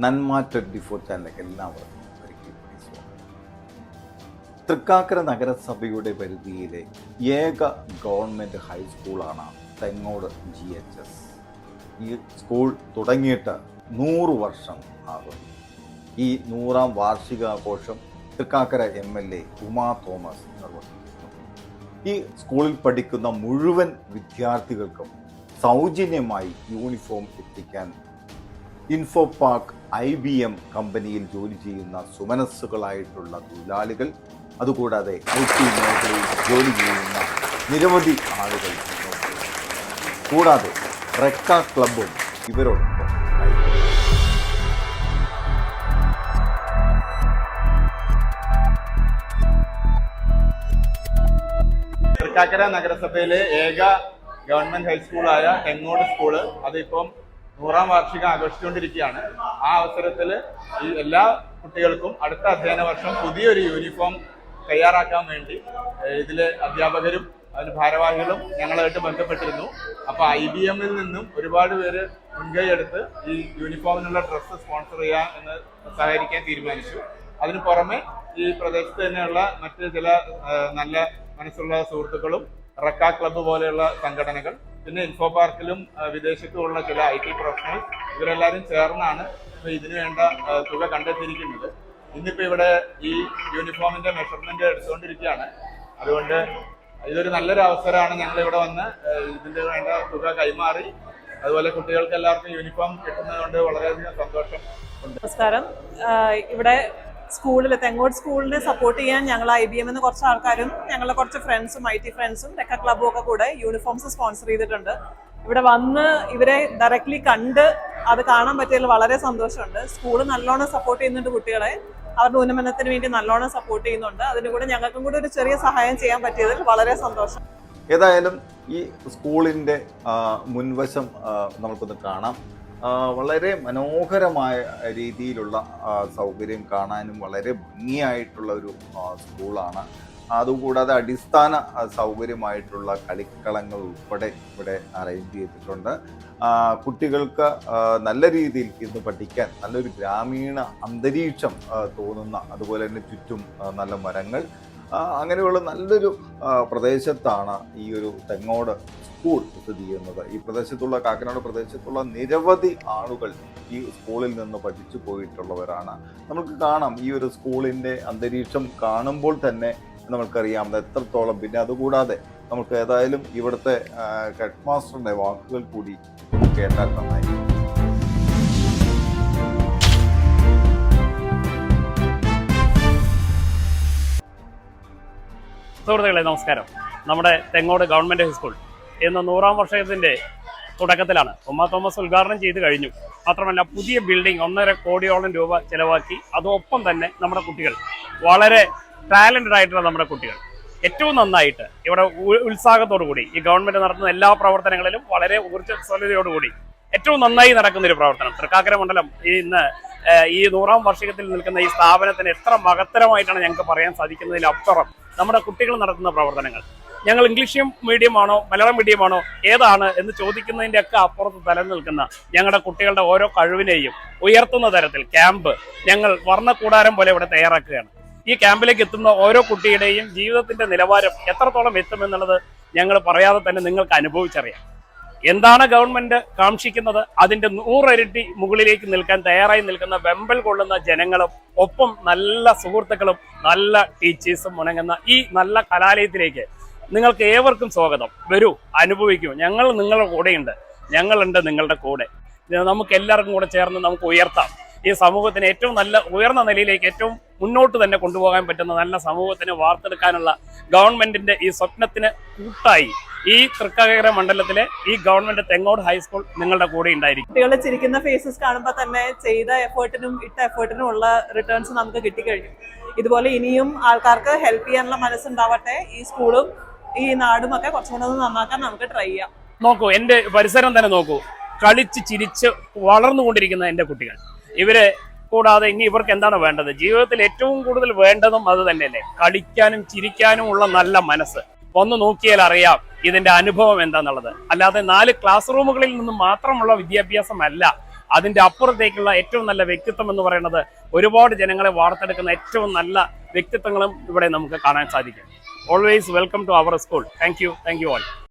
നന്മ twenty four ചാനലിലേക്ക് എല്ലാവർക്കും ഒരിക്കൽ സ്വാഗതം. തൃക്കാക്കര നഗരസഭയുടെ പരിധിയിലെ ഏക ഗവൺമെന്റ് ഹൈസ്കൂളാണ് തെങ്ങോട് ജി എച്ച് എസ് ഈ സ്കൂൾ തുടങ്ങിയിട്ട് നൂറ് വർഷം ആകുന്നു. ഈ നൂറാം വാർഷികാഘോഷം Thrikkakara M L A Uma Thomas നിർവഹിക്കുന്നു. ഈ സ്കൂളിൽ പഠിക്കുന്ന മുഴുവൻ വിദ്യാർത്ഥികൾക്കും സൗജന്യമായി യൂണിഫോം എത്തിക്കാൻ info park I B M കമ്പനിയിൽ ജോലി ചെയ്യുന്ന സുമനസ്സുകളായിട്ടുള്ള തൊഴിലാളികൾ അതുകൂടാതെ ഐ ടി മേഖലയിൽ ജോലി ചെയ്യുന്ന നിരവധി ആളുകൾ കൂടാതെ റെക്ക ക്ലബും ഉണ്ടായിരുന്നു. തൃക്കാക്കര നഗരസഭയിലെ ഏക ഗവൺമെന്റ് ഹൈസ്കൂളായ തെങ്ങോട് സ്കൂൾ അതിപ്പം നൂറാം വാർഷികം ആഘോഷിച്ചുകൊണ്ടിരിക്കുകയാണ്. ആ അവസരത്തിൽ ഈ എല്ലാ കുട്ടികൾക്കും അടുത്ത അധ്യയന വർഷം പുതിയൊരു യൂണിഫോം തയ്യാറാക്കാൻ വേണ്ടി ഇതിലെ അധ്യാപകരും അതിന് ഭാരവാഹികളും ഞങ്ങളായിട്ട് ബന്ധപ്പെട്ടിരുന്നു. അപ്പോൾ ഐ ബി എമ്മിൽ നിന്നും ഒരുപാട് പേര് മുൻകൈ എടുത്ത് ഈ യൂണിഫോമിനുള്ള ഡ്രസ്സ് സ്പോൺസർ ചെയ്യാൻ എന്ന് സഹകരിക്കാൻ തീരുമാനിച്ചു. അതിന് പുറമെ ഈ പ്രദേശത്ത് തന്നെയുള്ള മറ്റ് ചില നല്ല മനസ്സുള്ള സുഹൃത്തുക്കളും റക്ക ക്ലബ്ബ് പോലെയുള്ള സംഘടനകൾ പിന്നെ ഇൻഫോ പാർക്കിലും വിദേശത്തുമുള്ള ചില ഐ ടി പ്രൊഫഷണൽ ഇവരെല്ലാവരും ചേർന്നാണ് ഇതിനു വേണ്ട തുക കണ്ടെത്തിയിരിക്കുന്നത്. ഇന്നിപ്പോൾ ഇവിടെ ഈ യൂണിഫോമിന്റെ മെഷർമെന്റ് എടുത്തുകൊണ്ടിരിക്കുകയാണ്. അതുകൊണ്ട് ഇതൊരു നല്ലൊരു അവസരമാണ് ഞങ്ങൾ ഇവിടെ വന്ന് ഇതിന്റെ വേണ്ട തുക കൈമാറി. അതുപോലെ കുട്ടികൾക്ക് എല്ലാവർക്കും യൂണിഫോം കിട്ടുന്നത് കൊണ്ട് വളരെയധികം സന്തോഷം നമസ്കാരം. ഇവിടെ സ്കൂളിൽ തെങ്ങോട് സ്കൂളിനെ സപ്പോർട്ട് ചെയ്യാൻ ഞങ്ങൾ ഐ ബി എം എന്ന് കുറച്ച് ആൾക്കാരും ഞങ്ങളുടെ കുറച്ച് ഫ്രണ്ട്സും ഐ ടി ഫ്രണ്ട്സും ടെക്ക ക്ലബും ഒക്കെ കൂടെ യൂണിഫോംസ് സ്പോൺസർ ചെയ്തിട്ടുണ്ട്. ഇവിടെ വന്ന് ഇവരെ ഡയറക്റ്റ്ലി കണ്ട് അത് കാണാൻ പറ്റിയതിൽ വളരെ സന്തോഷമുണ്ട്. സ്കൂൾ നല്ലോണം സപ്പോർട്ട് ചെയ്യുന്നുണ്ട് കുട്ടികളെ. അവരുടെ ഉന്നമനത്തിന് വേണ്ടി നല്ലോണം സപ്പോർട്ട് ചെയ്യുന്നുണ്ട്. അതിന് കൂടെ ഞങ്ങൾക്കും കൂടെ ഒരു ചെറിയ സഹായം ചെയ്യാൻ പറ്റിയതിൽ വളരെ സന്തോഷം. ഏതായാലും ഈ സ്കൂളിന്റെ മുൻവശം നമുക്കൊന്ന് കാണാം. വളരെ മനോഹരമായ രീതിയിലുള്ള സൗകര്യം കാണാനും വളരെ ഭംഗിയായിട്ടുള്ള ഒരു സ്കൂളാണ്. അതുകൂടാതെ അടിസ്ഥാന സൗകര്യമായിട്ടുള്ള കളിക്കളങ്ങൾ ഉൾപ്പെടെ ഇവിടെ അറേഞ്ച് ചെയ്തിട്ടുണ്ട്. കുട്ടികൾക്ക് നല്ല രീതിയിൽ ഇന്ന് പഠിക്കാൻ നല്ലൊരു ഗ്രാമീണ അന്തരീക്ഷം തോന്നുന്ന അതുപോലെ തന്നെ ചുറ്റും നല്ല മരങ്ങൾ അങ്ങനെയുള്ള നല്ലൊരു പ്രദേശത്താണ് ഈ ഒരു തെങ്ങോട് സ്കൂൾ സ്ഥിതി ചെയ്യുന്നത്. ഈ പ്രദേശത്തുള്ള കാക്കനാട് പ്രദേശത്തുള്ള നിരവധി ആളുകൾ ഈ സ്കൂളിൽ നിന്ന് പഠിച്ചു പോയിട്ടുള്ളവരാണ്. നമുക്ക് കാണാം ഈ ഒരു സ്കൂളിന്റെ അന്തരീക്ഷം കാണുമ്പോൾ തന്നെ നമുക്കറിയാം എത്രത്തോളം. പിന്നെ അതുകൂടാതെ നമുക്ക് ഏതായാലും ഇവിടുത്തെ ഹെഡ് മാസ്റ്ററിന്റെ വാക്കുകൾ കൂടി കേട്ടാൽ നന്നായിരിക്കും. സുഹൃത്തുക്കളെ നമസ്കാരം. നമ്മുടെ തെങ്ങോട് ഗവൺമെന്റ് ഹൈസ്കൂൾ ഇന്ന് നൂറാം വർഷത്തിന്റെ തുടക്കത്തിലാണ്. ഉമ്മ തോമസ് ഉദ്ഘാടനം ചെയ്ത് കഴിഞ്ഞു. മാത്രമല്ല പുതിയ ബിൽഡിംഗ് ഒന്നര കോടിയോളം രൂപ ചെലവാക്കി. അതോടൊപ്പം തന്നെ നമ്മുടെ കുട്ടികൾ. വളരെ ടാലന്റഡ് ആയിട്ടുള്ള നമ്മുടെ കുട്ടികൾ. ഏറ്റവും നന്നായിട്ട് ഇവിടെ ഉത്സാഹത്തോടു കൂടി ഈ ഗവൺമെന്റ് നടത്തുന്ന എല്ലാ പ്രവർത്തനങ്ങളിലും വളരെ ഊർജസ്വലതയോടുകൂടി ഏറ്റവും നന്നായി നടക്കുന്ന ഒരു പ്രവർത്തനം. തൃക്കാക്കര മണ്ഡലം ഇന്ന് ഈ നൂറാം വാർഷികത്തിൽ നിൽക്കുന്ന ഈ സ്ഥാപനത്തിന് എത്ര മഹത്തരമായിട്ടാണ് ഞങ്ങൾക്ക് പറയാൻ സാധിക്കുന്നതിലപ്പുറം നമ്മുടെ കുട്ടികൾ നടത്തുന്ന പ്രവർത്തനങ്ങൾ. ഞങ്ങൾ ഇംഗ്ലീഷ് മീഡിയമാണോ മലയാളം മീഡിയമാണോ ഏതാണ് എന്ന് ചോദിക്കുന്നതിന്റെ ഒക്കെ അപ്പുറത്ത് നിൽക്കുന്ന ഞങ്ങളുടെ കുട്ടികളുടെ ഓരോ കഴിവിനെയും ഉയർത്തുന്ന തരത്തിൽ ക്യാമ്പ് ഞങ്ങൾ വർണക്കൂടാരം പോലെ ഇവിടെ തയ്യാറാക്കുകയാണ്. ഈ ക്യാമ്പിലേക്ക് എത്തുന്ന ഓരോ കുട്ടിയുടെയും ജീവിതത്തിന്റെ നിലവാരം എത്രത്തോളം എത്തുമെന്നുള്ളത് ഞങ്ങൾ പറയാതെ തന്നെ നിങ്ങൾക്ക് അനുഭവിച്ചറിയാം. എന്താണ് ഗവൺമെന്റ് കാക്ഷിക്കുന്നത്? അതിന്റെ നൂറരട്ടി മുകളിലേക്ക് നിൽക്കാൻ തയ്യാറായി നിൽക്കുന്ന വെമ്പൽ കൊള്ളുന്ന ജനങ്ങളും ഒപ്പം നല്ല സുഹൃത്തുക്കളും നല്ല ടീച്ചേഴ്സും ഉണങ്ങുന്ന ഈ നല്ല കലാലയത്തിലേക്ക് നിങ്ങൾക്ക് ഏവർക്കും സ്വാഗതം. വരൂ അനുഭവിക്കൂ. ഞങ്ങൾ നിങ്ങളുടെ കൂടെയുണ്ട്. ഞങ്ങളുണ്ട് നിങ്ങളുടെ കൂടെ. നമുക്ക് എല്ലാവർക്കും കൂടെ ചേർന്ന് നമുക്ക് ഉയർത്താം. ഈ സമൂഹത്തിന് ഏറ്റവും നല്ല ഉയർന്ന നിലയിലേക്ക് ഏറ്റവും മുന്നോട്ട് തന്നെ കൊണ്ടുപോകാൻ പറ്റുന്ന നല്ല സമൂഹത്തിന് വാർത്തെടുക്കാനുള്ള ഗവൺമെന്റിന്റെ ഈ സ്വപ്നത്തിന് കൂട്ടായി ഈ തൃക്കാക്കര മണ്ഡലത്തിലെ ഈ ഗവൺമെന്റ് തെങ്ങോട് ഹൈസ്കൂൾ നിങ്ങളുടെ കൂടെ ഉണ്ടായിരിക്കും. കുട്ടികളെ ചിരിക്കുന്ന ഫേസസ് കാണുമ്പോൾ തന്നെ ചെയ്ത എഫേർട്ടിനും ഇട്ട എഫേർട്ടിനും ഉള്ള റിട്ടേൺസ് നമുക്ക് കിട്ടിക്കഴിഞ്ഞു. ഇതുപോലെ ഇനിയും ആൾക്കാർക്ക് ഹെൽപ്പ് ചെയ്യാനുള്ള മനസ്സുണ്ടാവട്ടെ ഈ സ്കൂളും ഈ നാടും ഒക്കെ കുറച്ചും കൂടെ നന്നാക്കാൻ നമുക്ക് ട്രൈ ചെയ്യാം. നോക്കൂ എന്റെ പരിസരം തന്നെ നോക്കൂ. കളിച്ച് ചിരിച്ച് വളർന്നുകൊണ്ടിരിക്കുന്ന എന്റെ കുട്ടികൾ. ഇവർ കൂടാതെ ഇനി ഇവർക്ക് എന്താണ് വേണ്ടത്? ജീവിതത്തിൽ ഏറ്റവും കൂടുതൽ വേണ്ടതും അത് തന്നെയല്ലേ. കളിക്കാനും ചിരിക്കാനും ഉള്ള നല്ല മനസ്സ്. ഒന്ന് നോക്കിയാൽ അറിയാം ഇതിന്റെ അനുഭവം എന്താണെന്നുള്ളത് അല്ലാതെ നാല് ക്ലാസ് റൂമുകളിൽ നിന്ന് മാത്രമുള്ള വിദ്യാഭ്യാസമല്ല. അതിന്റെ അപ്പുറത്തേക്കുള്ള ഏറ്റവും നല്ല വ്യക്തിത്വം എന്ന് പറയുന്നത് ഒരുപാട് ജനങ്ങളെ വാർത്തെടുക്കുന്ന ഏറ്റവും നല്ല വ്യക്തിത്വങ്ങളും ഇവിടെ നമുക്ക് കാണാൻ സാധിക്കും. always welcome to our school. Thank you. Thank you all.